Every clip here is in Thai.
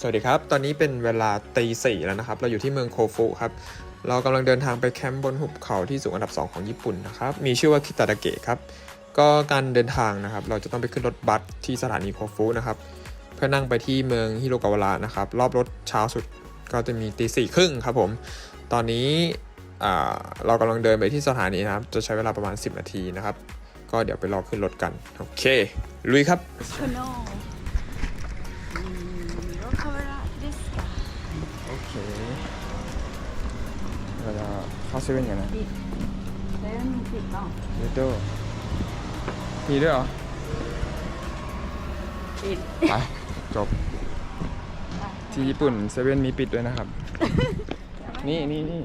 สวัสดีครับ ตอนนี้เป็นเวลาตีสี่แล้วนะครับ เราอยู่ที่เมืองโคฟุครับ เรากำลังเดินทางไปแคมป์บนหุบเขาที่สูงอันดับ 2 ของญี่ปุ่นนะครับ มีชื่อว่าคิตาดาเกะครับ ก็การเดินทางนะครับ เราจะต้องไปขึ้นรถบัสที่สถานีโคฟุนะครับ เพื่อนั่งไปที่เมืองฮิโรกาวาระนะครับ รอบรถเช้าสุดก็จะมีตีสี่ครึ่งครับผม ตอนนี้เรากำลังเดินไปที่สถานีนะครับ จะใช้เวลาประมาณ 10 นาทีนะครับ ก็เดี๋ยวไปรอขึ้นรถกัน โอเค ลุยครับ เขาเซเว่นกันนะเล่นผิดบ้องเดโตมีด้วยเหรอปิดไปจบ ที่ญี่ปุ่นเซเว่นมีปิดด้วยนะครับ นี่นี่นี่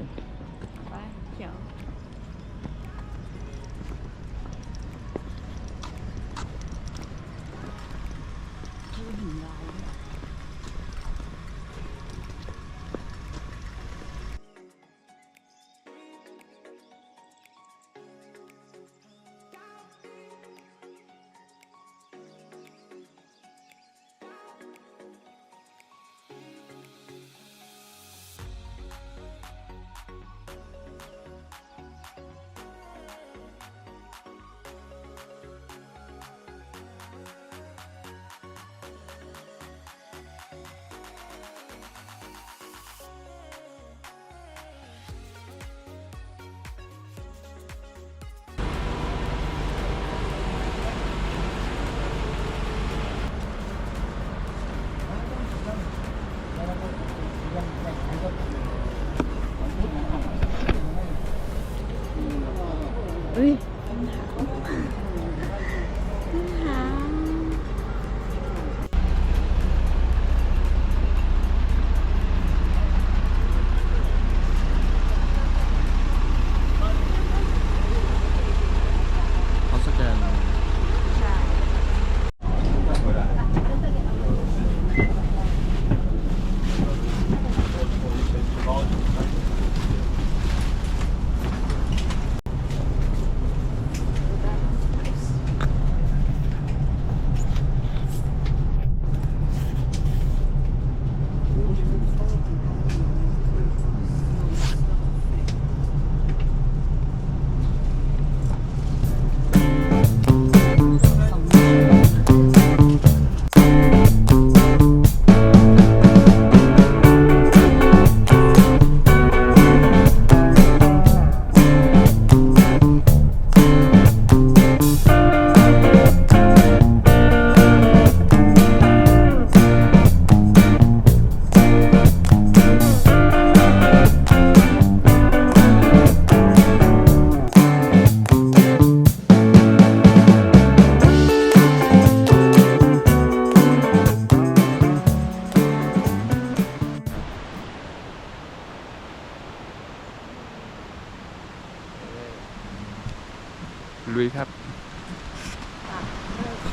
ลุยครับ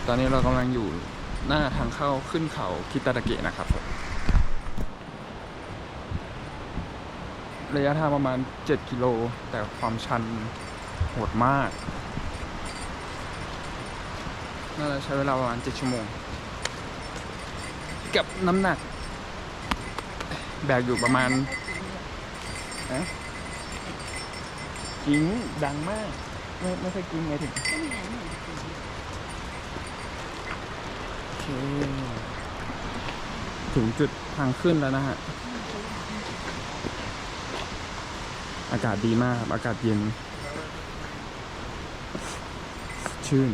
ตอนนี้เรากำลังอยู่หน้าทางเข้าขึ้นเขาคิตาตะเกะนะครับผมระยะทางประมาณ 7 กิโล แต่ความชันโหดมาก น่าจะใช้เวลาประมาณ 7 ชั่วโมง กับน้ำหนัก แบกอยู่ประมาณนะจิงดังมาก ไม่ไม่ใช่กิ้งไงถึงโอเคถึงจุดทางขึ้นแล้วนะฮะ อากาศดีมากครับ อากาศเย็น ชื่น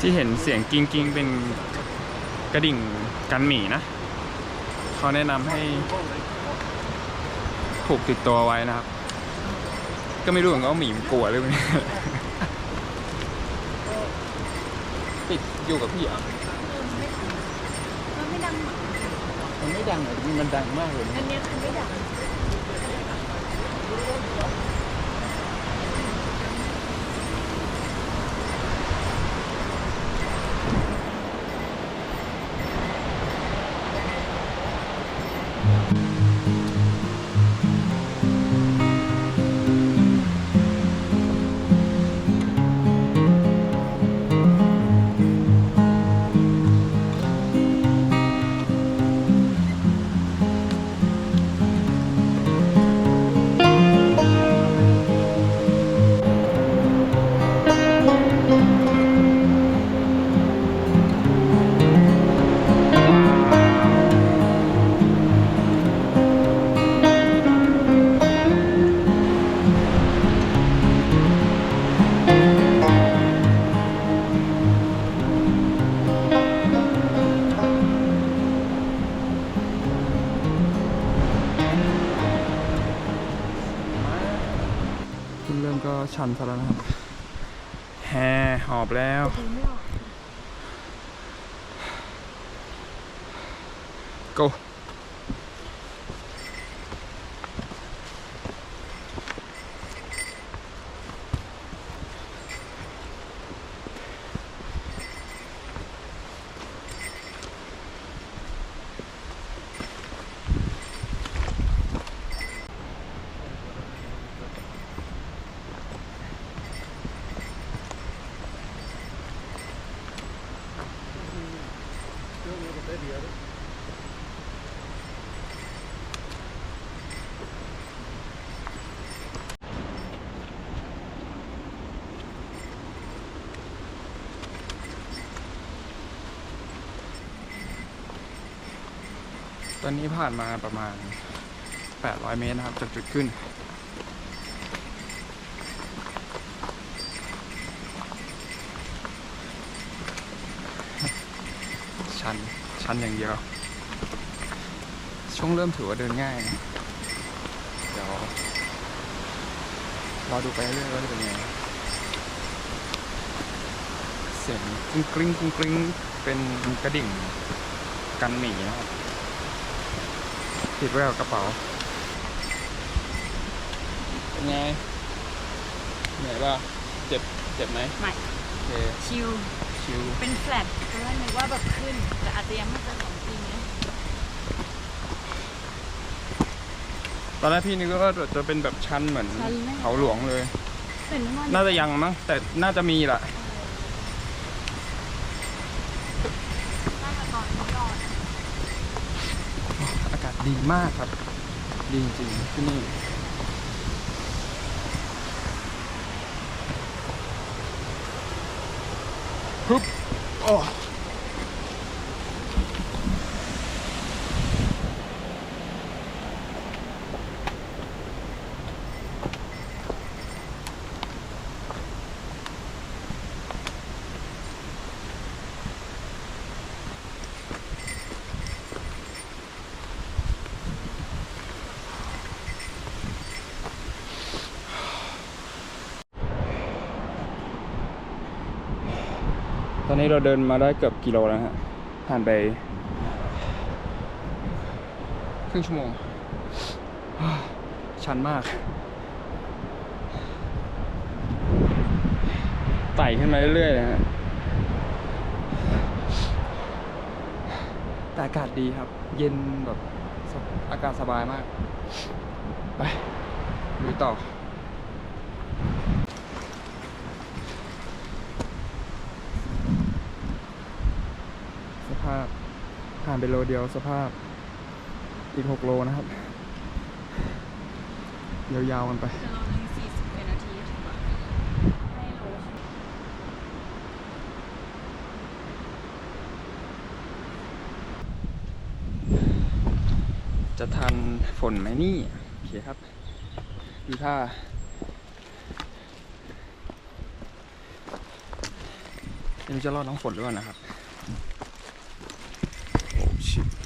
ที่เห็นเสียงกิ้งกิ้งเป็นกระดิ่งกันหมีนะ เขาแนะนำให้ผูกติดตัวไว้นะครับ ก็ไม่รู้เหมือนกันว่าหมีมันกลัวหรือเปล่าติดอยู่กับพี่อะมันไม่ดังหรอมันไม่ดังเลยมันดังมากเลย อันเนี้ยคือไม่ดัง ชันซะแล้วนะครับแฮหอบแล้ว อนนี้ผ่านมาประมาณ 800 เมตรนะครับ จากจุดขึ้น ชัน ชันอย่างเดียว ช่วงเริ่มถือว่าเดินง่ายนะ เดี๋ยวรอดูไปเรื่อยว่าจะเป็นยังไง เสียงกริ้งกริ้งกริ้งกริ้งเป็นกระดิ่งกันหมีนะครับ ติดไว้กับกระเป๋า เป็นไงเหนื่อยป่ะเจ็บเจ็บไหมไม่โอเคชิลชิวเป็นแฟลตตอนแรกนึกว่าแบบขึ้น แต่อาจจะยังไม่เจอของจริงนะตอนแรกพี่นึกว่าจะเป็นแบบชันเหมือนชันไหมเขาหลวงเลยแต่นึกว่าน่าจะยังมั้งแต่น่าจะมีแหละ น่าจะตอนนี้ก่อน อากาศ ดีมากครับ ดีจริงที่นี่ฮึบโอ้ นนี้เราเดินมาได้เกือบกิโลแล้วฮะ ผ่านไป ครึ่งชั่วโมง ชันมาก ไต่ขึ้นมาเรื่อยๆเลยฮะแต่อากาศดีครับ เย็นแบบสบอากาศสบายมาก ไปดูต่อ สภาพ ผ่านไปโลเดียวสภาพ อีกหกโลนะครับ ยาวๆกันไปจะรอหนึ่งสี่สิบนาทีจะทันฝนไหมนี่ โอเคครับ ดูท่าไม่รู้จะรอดน้องฝนหรือเปล่านะครับ โอ้ชิบต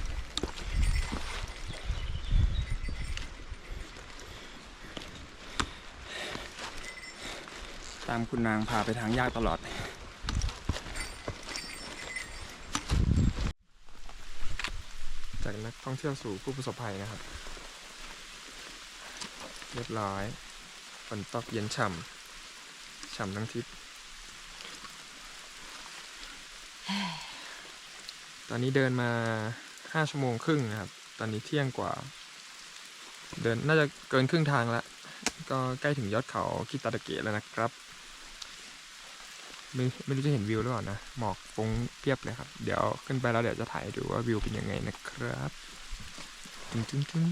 ามคุณนางพาไปทางยากตลอด จากนักท่องเที่ยวสู่ผู้ประสบภัยนะครับ เรียบร้อยฝนตกเย็นฉ่ำฉ่ำทั้งทริปตอนนี้เดินมาห้าชั่วโมงครึ่งนะครับ ตอนนี้เที่ยงกว่า เดินน่าจะเกินครึ่งทางแล้ว ก็ใกล้ถึงยอดเขาคิตาตะเกะแล้วนะครับ ไม่ไม่รู้จะเห็นวิวหรือเปล่านะ หมอกฟุ้งเพียบเลยครับ เดี๋ยวขึ้นไปแล้วเดี๋ยวจะถ่ายดูว่าวิวเป็นยังไงนะครับ ตึ้งตึ้งตึ้ง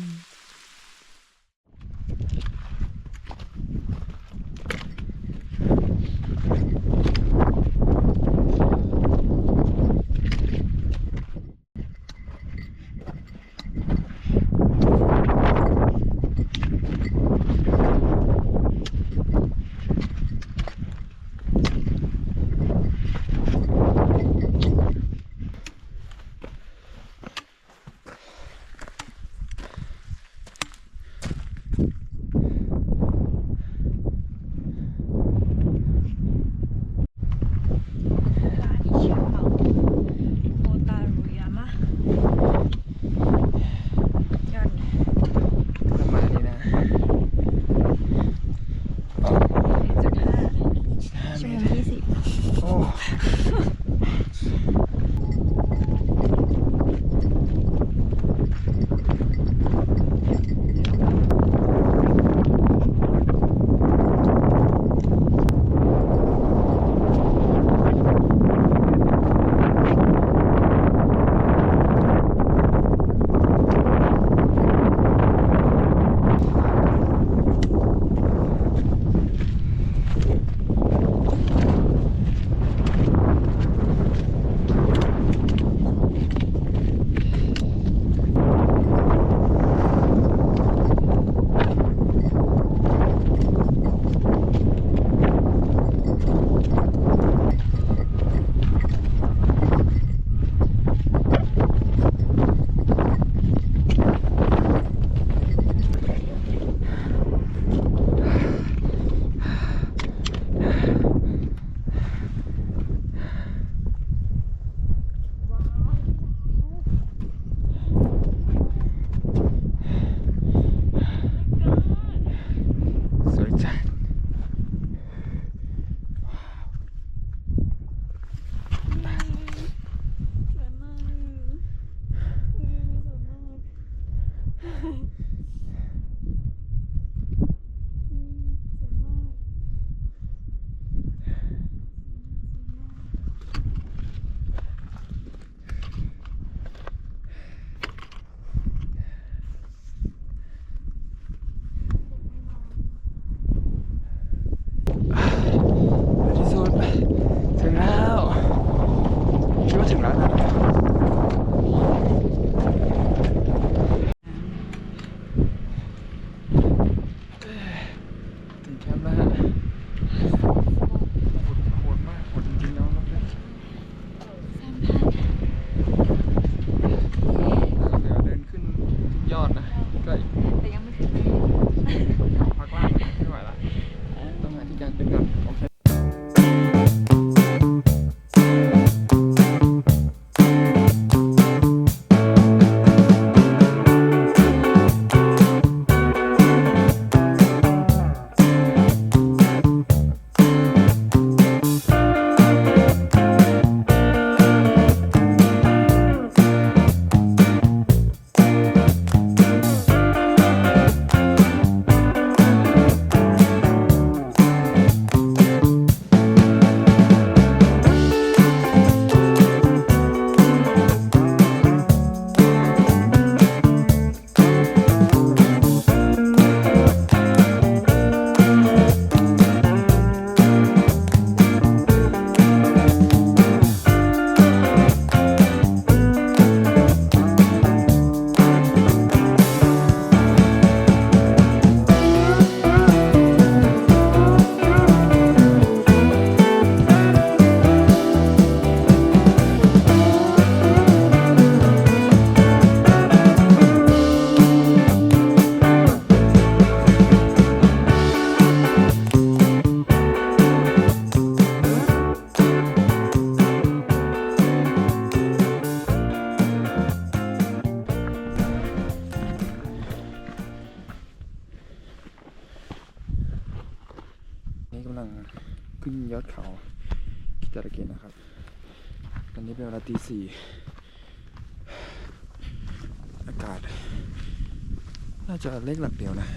เลขหลักเดียวนะ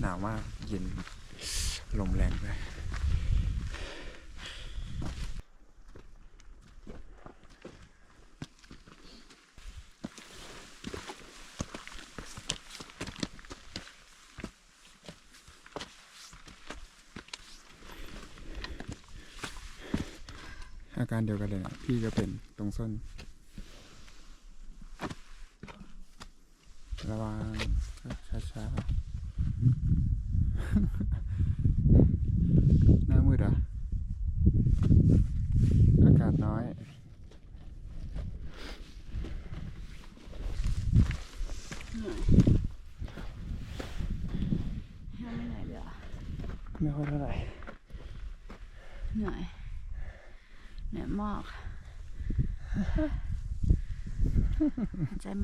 หนาวมาก เย็น ลมแรงเลยอาการเดียวกันเลยนะพี่ก็เป็นตรงส้น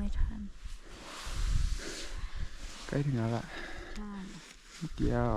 ไม่ทัน ใกล้ถึงแล้วล่ะ เดียว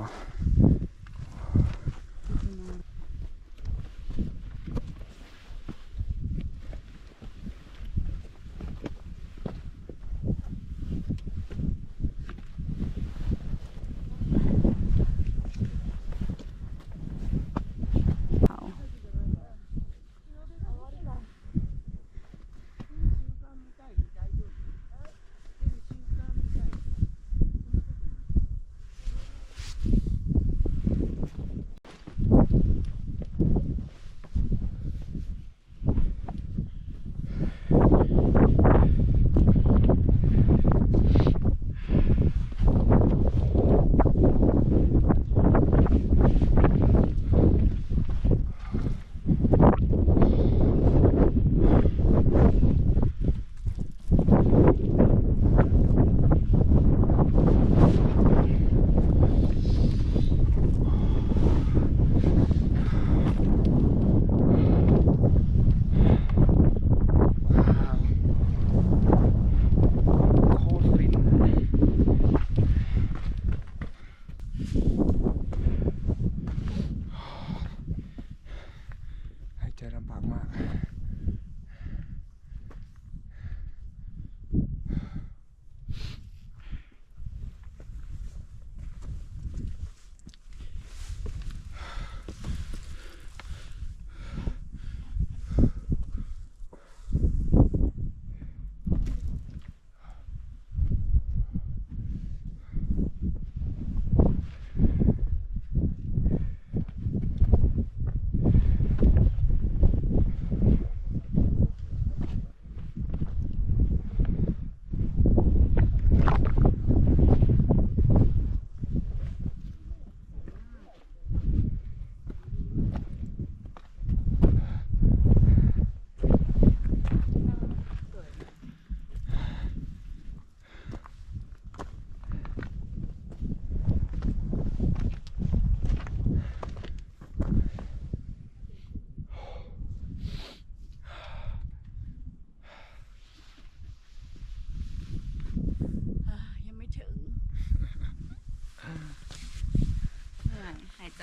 ายใจ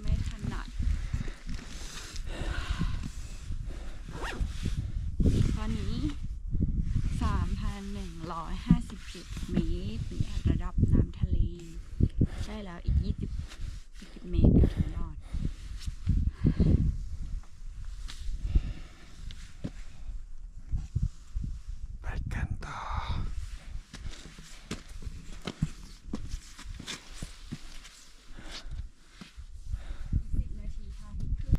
ไม่ถนัด ตอนนี้ 3,157 เมตรเหนือระดับน้ำทะเล ใช่แล้วอีก 20 20 เมตรก็ถึงยอด ไปกันต่อ 10 นาทีพาที่ขึ้น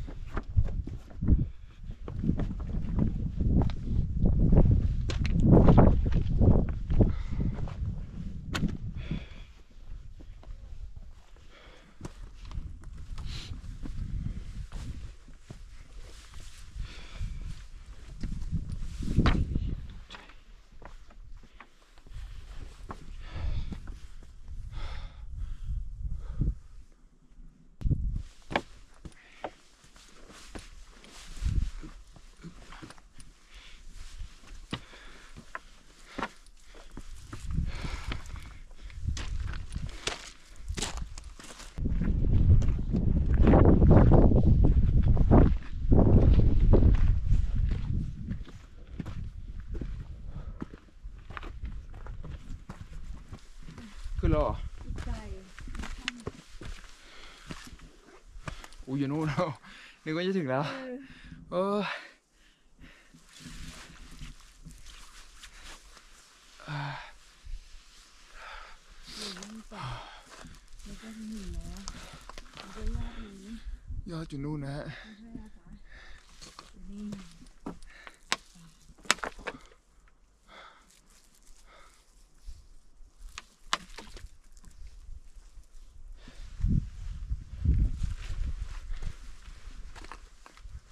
ขึ้นแล้วเหรอ ใจ อู้อยู่นู่นแล้วนึกว่าจะถึงแล้ว เอออ่าแล้วก็หนีแล้วแล้วก็ยอดนี้ยอดอยู่นู่นนะฮะไม่ใช่นะคะนี่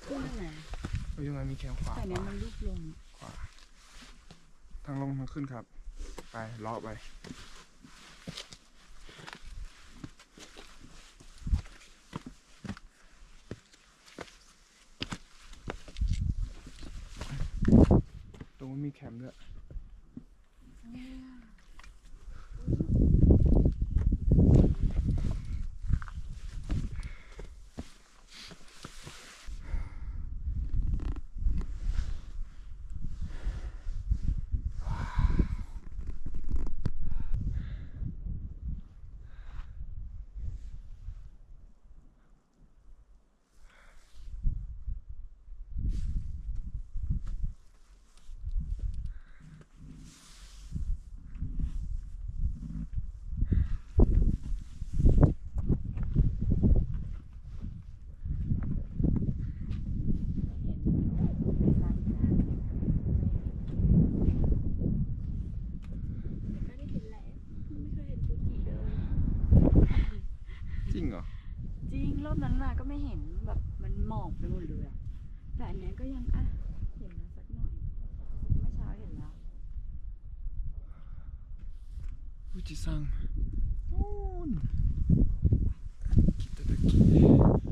ขึ้นมาไหน เฮ้ยยังไงมีแคมขวาแต่เนี้ยมันลูกลงขวาทางลงทางขึ้นครับ ไปเลาะไปตรงนั้นมีแคมป์ด้วย ก็ได้เห็นแล้วไม่เคยเห็นฟูจิเลย จริงเหรอ จริงรอบนั้นมาก็ไม่เห็นแบบมันหมอกไปหมดเลยอะแต่อันเนี้ยก็ยังอะเห็นมาสักหน่อยเมื่อเช้าเห็นแล้ว ฟูจิซังนู่นคิตาดากิ